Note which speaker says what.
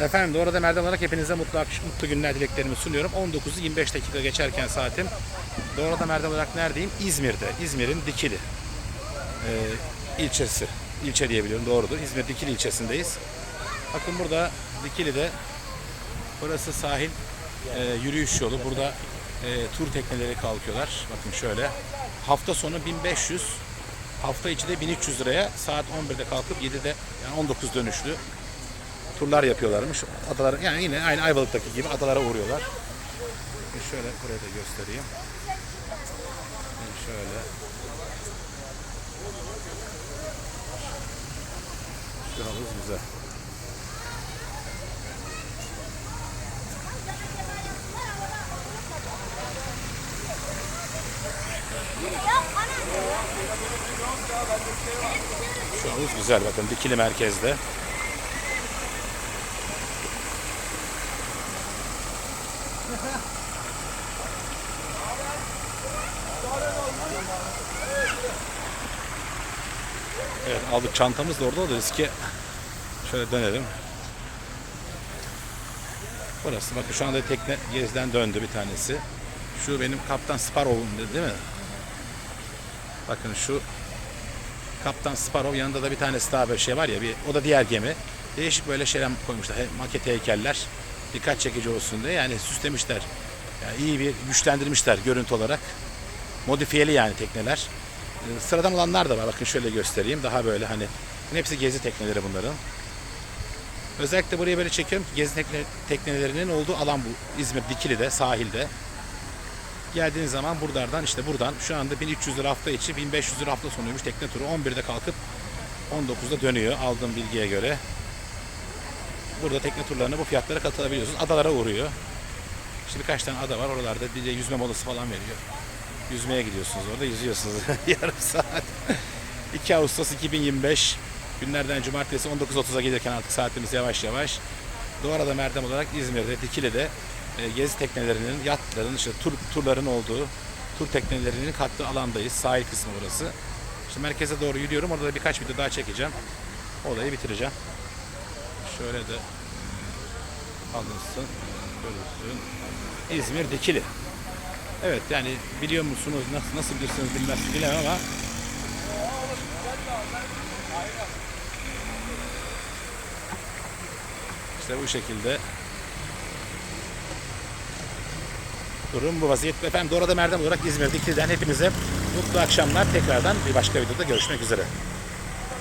Speaker 1: Efendim doğru da olarak hepinize mutlu, mutlu günler dileklerimi sunuyorum. 19'u 25 dakika geçerken saatim. Doğru da Merdan olarak neredeyim? İzmir'de. İzmir'in Dikili ee, ilçesi. İlçe diyebiliyorum doğrudur. İzmir Dikili ilçesindeyiz. Bakın burada Dikili'de burası sahil e, yürüyüş yolu. Burada e, tur tekneleri kalkıyorlar. Bakın şöyle. Hafta sonu 1500 Hafta içi de 1300 liraya saat 11'de kalkıp 7'de yani 19 dönüşlü turlar yapıyorlarmış. Adalara yani yine aynı Ayvalık'taki gibi adalara uğruyorlar. Şöyle buraya da göstereyim. Bir şöyle. Şu havuz güzel. Şu havuz güzel bakın Dikili merkezde. Evet aldık çantamız da orada da riske şöyle dönelim. Burası bakın şu anda tekne geziden döndü bir tanesi. Şu benim kaptan Sparrow'um dedi, değil mi? Bakın şu Kaptan Sparrow yanında da bir tanesi daha böyle şey var ya bir o da diğer gemi. Değişik böyle şeyler koymuşlar. He- Maket heykeller. Dikkat çekici olsun diye yani süslemişler. Yani iyi bir güçlendirmişler görüntü olarak. Modifiyeli yani tekneler. Ee, Sıradan olanlar da var. Bakın şöyle göstereyim. Daha böyle hani hepsi gezi tekneleri bunların. Özellikle buraya böyle çekiyorum ki gezi tekne, teknelerinin olduğu alan bu. İzmir Dikili'de, sahilde. Geldiğiniz zaman buradan işte buradan şu anda 1300 lira hafta içi 1500 lira hafta sonuymuş tekne turu 11'de kalkıp 19'da dönüyor aldığım bilgiye göre. Burada tekne turlarına bu fiyatlara katılabiliyorsunuz. Adalara uğruyor. İşte birkaç tane ada var oralarda bir de yüzme molası falan veriyor. Yüzmeye gidiyorsunuz orada yüzüyorsunuz yarım saat. 2 Ağustos 2025 günlerden cumartesi 19.30'a gelirken artık saatimiz yavaş yavaş. Doğru Merdem olarak İzmir'de, Dikili'de e, gezi teknelerinin, yatların, işte tur, turların olduğu, tur teknelerinin kattığı alandayız. Sahil kısmı burası. İşte merkeze doğru yürüyorum. Orada da birkaç video daha çekeceğim. Olayı bitireceğim. Şöyle de alınsın, görürsün. İzmir Dikili. Evet yani biliyor musunuz nasıl nasıl bilirsiniz bilmez bilemem ama işte bu şekilde durum bu vaziyette. Efendim Dorada Merdem olarak İzmir Dikili'den hepinize mutlu akşamlar. Tekrardan bir başka videoda görüşmek üzere.